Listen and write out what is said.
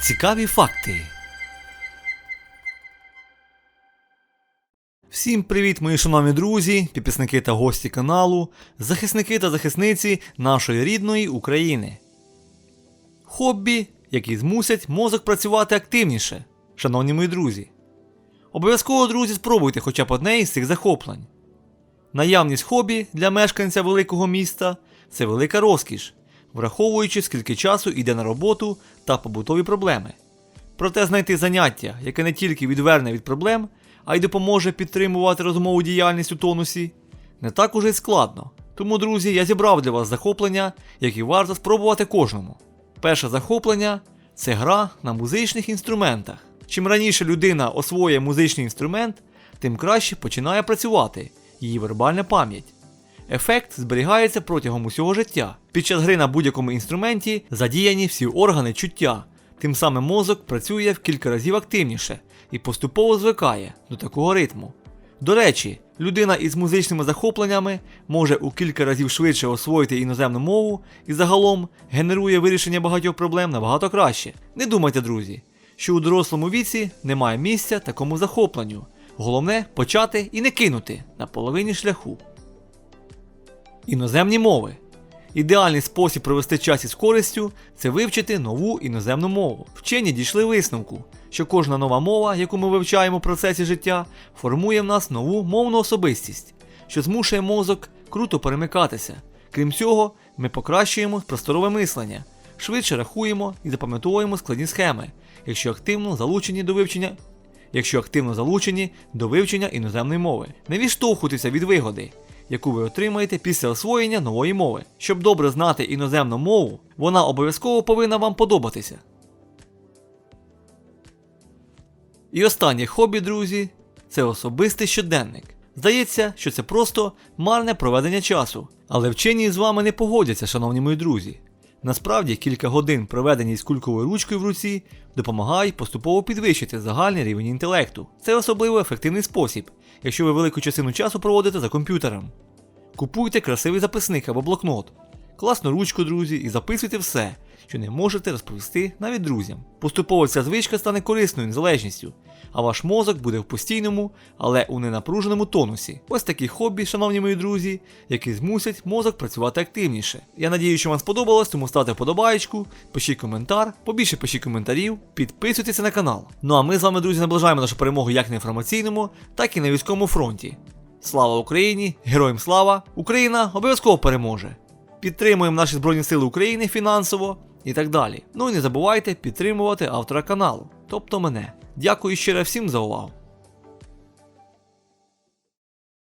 Цікаві факти. Всім привіт, мої шановні друзі, підписники та гості каналу, захисники та захисниці нашої рідної України. Хобі, які змусять мозок працювати активніше, шановні мої друзі. Обов'язково, друзі, спробуйте хоча б одне із цих захоплень. Наявність хобі для мешканця великого міста це велика розкіш, враховуючи, скільки часу йде на роботу та побутові проблеми. Проте знайти заняття, яке не тільки відверне від проблем, а й допоможе підтримувати розумову діяльність у тонусі, не так уже й складно. Тому, друзі, я зібрав для вас захоплення, які варто спробувати кожному. Перше захоплення це гра на музичних інструментах. Чим раніше людина освоює музичний інструмент, тим краще починає працювати її вербальна пам'ять. Ефект зберігається протягом усього життя. Під час гри на будь-якому інструменті задіяні всі органи чуття. Тим самим мозок працює в кілька разів активніше і поступово звикає до такого ритму. До речі, людина із музичними захопленнями може у кілька разів швидше освоїти іноземну мову і загалом генерує вирішення багатьох проблем набагато краще. Не думайте, друзі, що у дорослому віці немає місця такому захопленню. Головне почати і не кинути на половині шляху. Іноземні мови. Ідеальний спосіб провести час із користю це вивчити нову іноземну мову. Вчені дійшли висновку, що кожна нова мова, яку ми вивчаємо в процесі життя, формує в нас нову мовну особистість, що змушує мозок круто перемикатися. Крім цього, ми покращуємо просторове мислення, швидше рахуємо і запам'ятовуємо складні схеми, якщо активно залучені до вивчення. Якщо активно залучені до вивчення іноземної мови, не відштовхуйтеся від вигоди, яку ви отримаєте після освоєння нової мови. Щоб добре знати іноземну мову, вона обов'язково повинна вам подобатися. І останнє хобі, друзі, це особистий щоденник. Здається, що це просто марне проведення часу, але вчені з вами не погодяться, шановні мої друзі. Насправді, кілька годин, проведені з кульковою ручкою в руці, допомагають поступово підвищити загальний рівень інтелекту. Це особливо ефективний спосіб, якщо ви велику частину часу проводите за комп'ютером. Купуйте красивий записник або блокнот, класну ручку, друзі, і записуйте все, що не можете розповісти навіть друзям. Поступово ця звичка стане корисною незалежністю, а ваш мозок буде в постійному, але у ненапруженому тонусі. Ось такі хобі, шановні мої друзі, які змусять мозок працювати активніше. Я надію, що вам сподобалось, тому ставте вподобаєчку, пишіть коментар, побільше пишіть коментарів, підписуйтесь на канал. Ну а ми з вами, друзі, наближаємо нашу перемогу як на інформаційному, так і на військовому фронті. Слава Україні! Героям слава! Україна обов'язково переможе! Підтримуємо наші Збройні Сили України фінансово і так далі. Ну і не забувайте підтримувати автора каналу, тобто мене. Дякую раз всім за увагу.